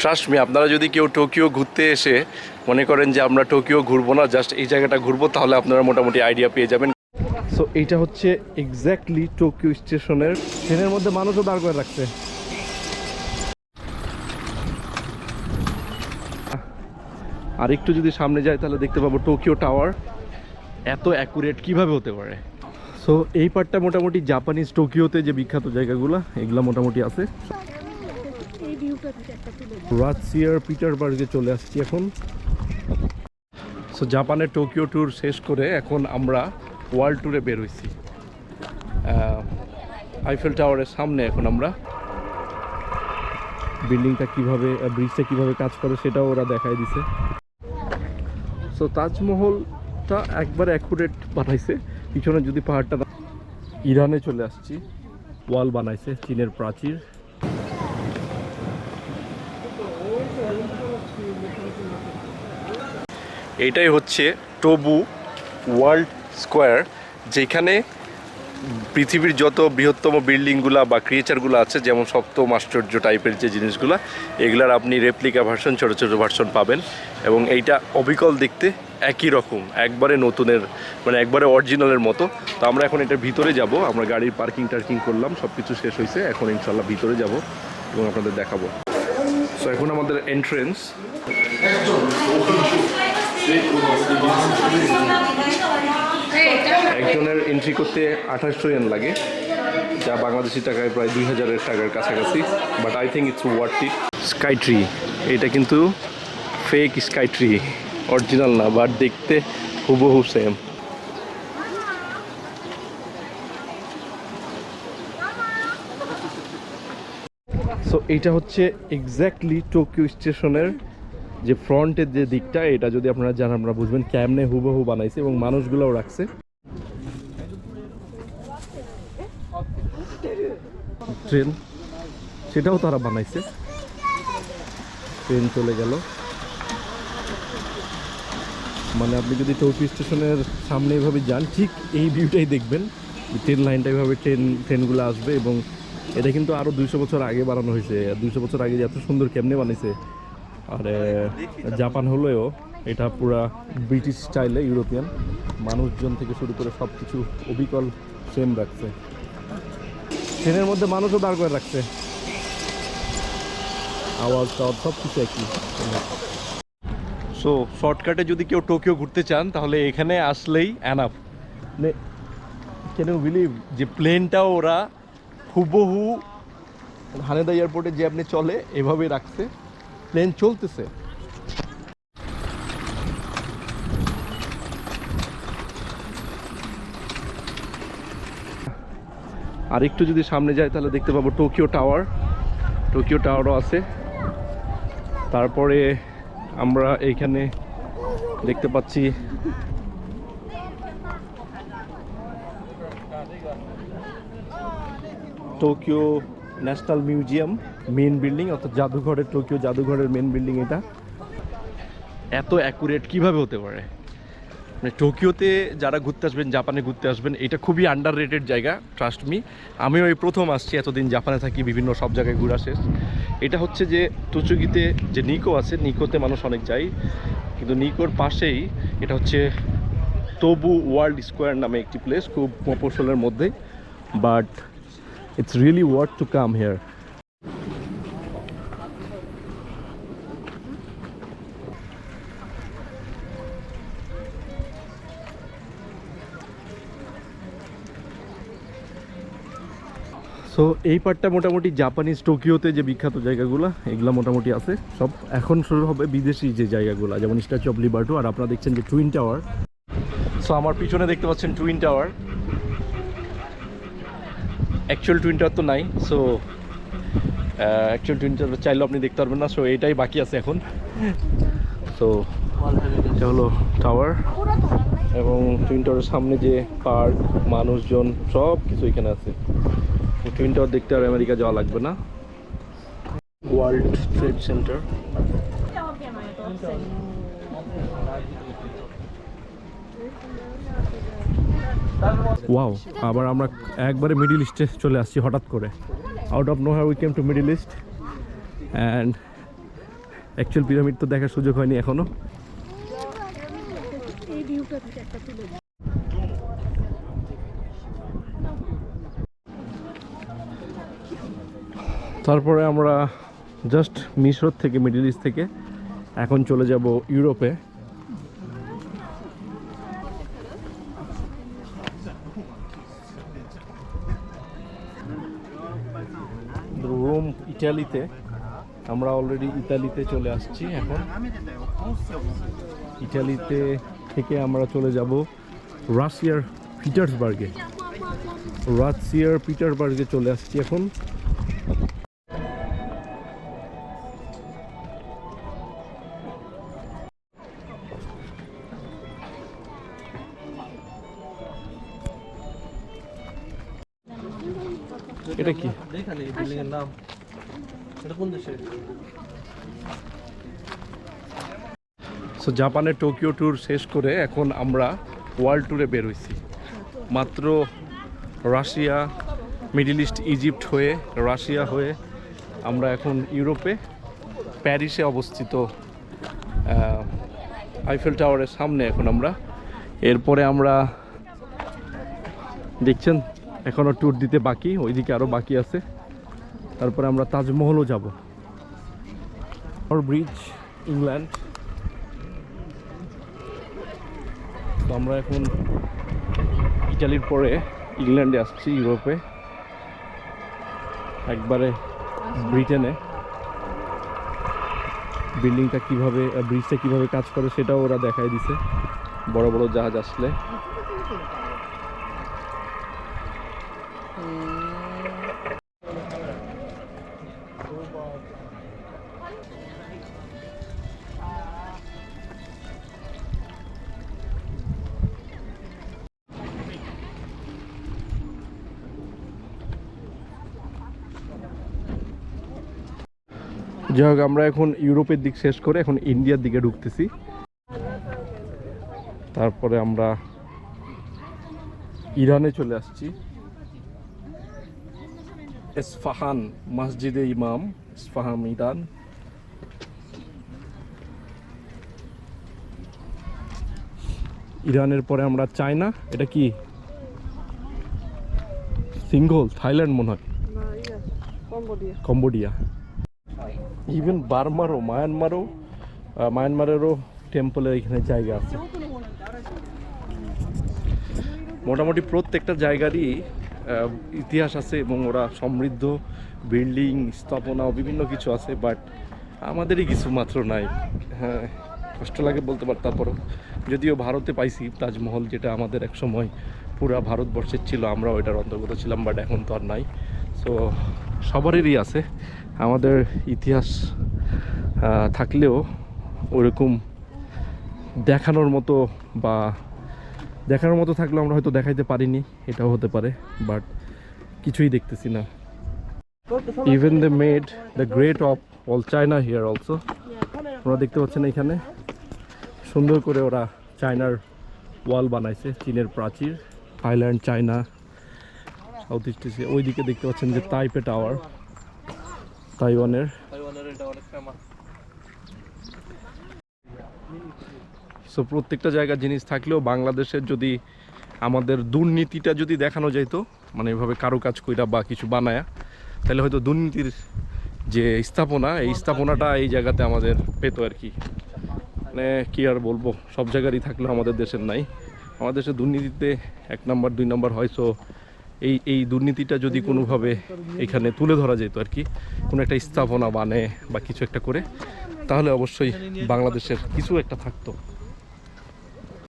Trust me আপনারা যদি কেউ টোকিও ঘুরতে এসে মনে করেন যে আমরা টোকিও ঘুরবো না জাস্ট এই জায়গাটা ঘুরবো তাহলে আপনারা মোটামুটি আইডিয়া পেয়ে যাবেন। সো এইটা হচ্ছে এক্স্যাক্টলি টোকিও স্টেশনের। ট্রেনের মধ্যে মানুষও দাঁড় করে রাখছে। আর একটু যদি সামনে যায় তাহলে দেখতে পাবো টোকিও টাওয়ার এত অ্যাকুরেট কীভাবে হতে পারে? সো এই পার্টটা মোটামুটি জাপানিজ টোকিওতে যে বিখ্যাত জায়গাগুলো এগুলো মোটামুটি আছে এই ভিউটা থেকে একটা তুলে রাশিয়ার পিটারবার্গে চলে আসছি এখন। সো জাপানের টোকিও ট্যুর শেষ করে এখন আমরা ওয়ার্ল্ড ট্যুরে বের হয়েছি। আইফেল টাওয়ারের সামনে এখন আমরা। বিল্ডিংটা কীভাবে ব্রিজটা কীভাবে কাজ করে সেটাও ওরা দেখাই দিছে। সো তাজমহলটা একবার অ্যাকুরেট বানাইছে। পিছনে যদি পাহাড়টা ইরানে চলে আসছি। ওয়াল বানাইছে, চীনের প্রাচীর। এইটাই হচ্ছে টবু ওয়ার্ল্ড স্কোয়ার, যেখানে পৃথিবীর যত বৃহত্তম বিল্ডিংগুলা বা ক্রিয়েচারগুলো আছে, যেমন সপ্তম আশ্চর্য টাইপের যে জিনিসগুলো, এগুলার আপনি রেপ্লিকা ভার্সন ছোটো ছোটো ভার্সন পাবেন। এবং এইটা অবিকল দেখতে একই রকম, একবারে নতুনের মানে একবারে অরিজিনালের মতো। তো আমরা এখন এটার ভিতরে যাব, আমরা গাড়ির পার্কিং টার্কিং করলাম সব কিছু শেষ হয়েছে, এখন ইনশাল্লাহ ভিতরে যাব এবং আপনাদের দেখাবো। সো এখন আমাদের এন্ট্রেন্স একজনের এন্ট্রি করতে আঠাশশো ইয়েন লাগে, যা বাংলাদেশি টাকায় প্রায় দুই হাজারের টাকার কাছাকাছি but I think it's worth it sky tree এটা কিন্তু ফেক স্কাই ট্রি অরিজিনাল না বাট দেখতে হুবহু সেম সো এইটা হচ্ছে এক্স্যাক্টলি টোকিও স্টেশনের যে ফ্রন্টের যে দিকটা, এটা যদি আপনারা জান আপনারা বুঝবেন কেমনে হুবহু বানাইছে এবং মানুষগুলোও রাখছে। ট্রেন, সেটাও তারা বানাইছে। ট্রেন চলে গেল। মানে আপনি যদি টোকিও স্টেশনের সামনে এভাবে যান, ঠিক এই ভিউটাই দেখবেন ট্রেন লাইনটা এভাবে ট্রেন ট্রেনগুলো আসবে এবং এটা কিন্তু আরও দুইশো বছর আগে বানানো হয়েছে। দুইশো বছর আগে এত সুন্দর কেমনে বানিয়েছে আর জাপান হলেও এটা পুরা ব্রিটিশ স্টাইলে ইউরোপিয়ান। মানুষজন থেকে শুরু করে সব কিছু অবিকল সেম রাখছে। ট্রেনের মধ্যে মানুষও দাঁড় করে রাখছে। আওয়াজ টাওয়াজ সব কিছু একই। সো শর্টকাটে যদি কেউ টোকিও ঘুরতে চান তাহলে এখানে আসলেই অ্যানাফ কেন বিলিভ যে প্লেনটাও ওরা হুবহু হানেদা এয়ারপোর্টে যে আপনি চলে এভাবেই রাখছে। প্লেন চলতেছে। আর একটু যদি সামনে যায় তাহলে দেখতে পাবো টোকিও টাওয়ার। টোকিও টাওয়ারও আছে। তারপরে আমরা এইখানে দেখতে পাচ্ছি Tokyo national museum main building, অর্থাৎ জাদুঘরের, টোকিও জাদুঘরের মেন বিল্ডিং এটা। এত অ্যাকুরেট কীভাবে হতে পারে? মানে টোকিওতে যারা ঘুরতে আসবেন, জাপানে ঘুরতে আসবেন, এটা খুবই আন্ডার রেটেড জায়গা ট্রাস্ট মি আমিও এই প্রথম আসছি, এতদিন জাপানে থাকি, বিভিন্ন সব জায়গায় ঘোরা শেষ এটা হচ্ছে যে টুচুগিতে যে নিকো আছে, নিকোতে মানুষ অনেক যায়। কিন্তু নিকোর পাশেই এটা হচ্ছে তবু ওয়ার্ল্ড স্কোয়ার নামে একটি প্লেস খুব মফস্বলের মধ্যে। But it's really worth to come here so এই পার্টটা মোটামুটি জাপানিজ টোকিওতে যে বিখ্যাত জায়গাগুলো, এগুলো মোটামুটি আছে। সব এখন শুরু হবে বিদেশি যে জায়গাগুলো, যেমন স্ট্যাচু অফ লিবার্টো আর আপনারা দেখছেন যে টুইন টাওয়ার সো আমার পিছনে দেখতে পাচ্ছেন twin tower actual twin tower তো নাই সো অ্যাকচুয়াল টুইন টাওয়ার চাইলেও আপনি দেখতে পারবেন না সো এটাই বাকি আছে এখন। সো এটা হলো টাওয়ার এবং টুইন টাওয়ারের সামনে যে পার্ক মানুষজন সব কিছু এখানে আছে। টুইন টাওয়ার দেখতে আর আমেরিকা যাওয়া লাগবে না। ওয়ার্ল্ড ট্রেড সেন্টার ওয়াও আবার আমরা একবারে মিডিল ইস্টে চলে আসছি হঠাৎ করে out of nowhere we came to middle east and actual pyramid তো দেখার সুযোগ হয়নি এখনও এই ভিউটা থেকে একটা তুলে দিই। তারপরে আমরা জাস্ট মিশর থেকে মিডল ইস্ট থেকে এখন চলে যাব ইউরোপে ইটালিতে, আমরা অলরেডি ইতালিতে চলে আসছি এখন। ইটালিতে থেকে আমরা চলে যাব রাশিয়ার পিটার্সবার্গে। রাশিয়ার পিটার্সবার্গে চলে আসছি এখন। এটা কি? সো জাপানের টোকিও ট্যুর শেষ করে এখন আমরা ওয়ার্ল্ড ট্যুরে বের হইছি। মাত্র রাশিয়া মিডল ইস্ট ইজিপ্ট হয়ে, রাশিয়া হয়ে আমরা এখন ইউরোপে, প্যারিসে অবস্থিত আইফেল টাওয়ারের সামনে এখন আমরা। এরপরে আমরা দেখছেন এখনও ট্যুর দিতে বাকি, ওইদিকে আরও বাকি আছে। তারপরে আমরা তাজমহলও যাব। ব্রিজ ইংল্যান্ড তো আমরা এখন ইটালির পরে ইংল্যান্ডে আসছি ইউরোপে। একবারে ব্রিটেনে। বিল্ডিংটা কীভাবে ব্রিজটা কীভাবে কাজ করে সেটাও ওরা দেখায় দিছে। বড় বড় জাহাজ আসলে। যাই হোক আমরা এখন ইউরোপের দিক শেষ করে এখন ইন্ডিয়ার দিকে ঢুকতেছি। তারপরে আমরা ইরানে চলে আসছি। ইসফাহান মসজিদে ইমাম ইসফাহান ইরান। ইরানের পরে আমরা চায়না এটা কি? সিঙ্গল থাইল্যান্ড মনে হয়। কম্বোডিয়া। ইভেন বার্মারও মায়ানমারও মায়ানমারেরও টেম্পলের এখানে জায়গা আছে। মোটামুটি প্রত্যেকটা জায়গারই ইতিহাস আছে এবং ওরা সমৃদ্ধ, বিল্ডিং, স্থাপনা বিভিন্ন কিছু আছে বাট আমাদেরই কিছু মাত্র নাই। হ্যাঁ কষ্ট লাগে বলতে পার, তারপরও যদিও ভারতে পাইছি তাজমহল, যেটা আমাদের এক সময় পুরা ভারতবর্ষের ছিল আমরা ওইটার অন্তর্গত ছিলাম বাট এখন তো আর নাই। সো সবারই আছে। আমাদের ইতিহাস থাকলেও ওরকম দেখানোর মতো বা দেখানোর মতো থাকলেও আমরা হয়তো দেখাইতে পারিনি, এটাও হতে পারে বাট কিছুই দেখতেছি না। Even the made the great of all China here also ওরা দেখতে পাচ্ছেন এখানে, সুন্দর করে ওরা চায়নার ওয়াল বানাইছে, চীনের প্রাচীর, Thailand, China, south east Asia ওইদিকে দেখতে পাচ্ছেন যে তাইপে টাওয়ার তাইওয়ানের। তাইওয়ানের এটা সো প্রত্যেকটা জায়গার জিনিস থাকলেও বাংলাদেশের যদি আমাদের দুর্নীতিটা যদি দেখানো যেত মানে এভাবে কারও কাজ কইরা বা কিছু বানায়া তাহলে হয়তো দুর্নীতির যে স্থাপনা এই স্থাপনাটা এই জায়গাতে আমাদের পেতো আর কি। মানে কি আর বলব সব জায়গারই থাকলেও আমাদের দেশের নাই। আমাদের দেশে দুর্নীতিতে এক নাম্বার দুই নাম্বার হয় সো এই এই দুর্নীতিটা যদি কোনোভাবে এখানে তুলে ধরা যেত আর কি, কোনো একটা স্থাপনা বানে বা কিছু একটা করে, তাহলে অবশ্যই বাংলাদেশের কিছু একটা থাকতো।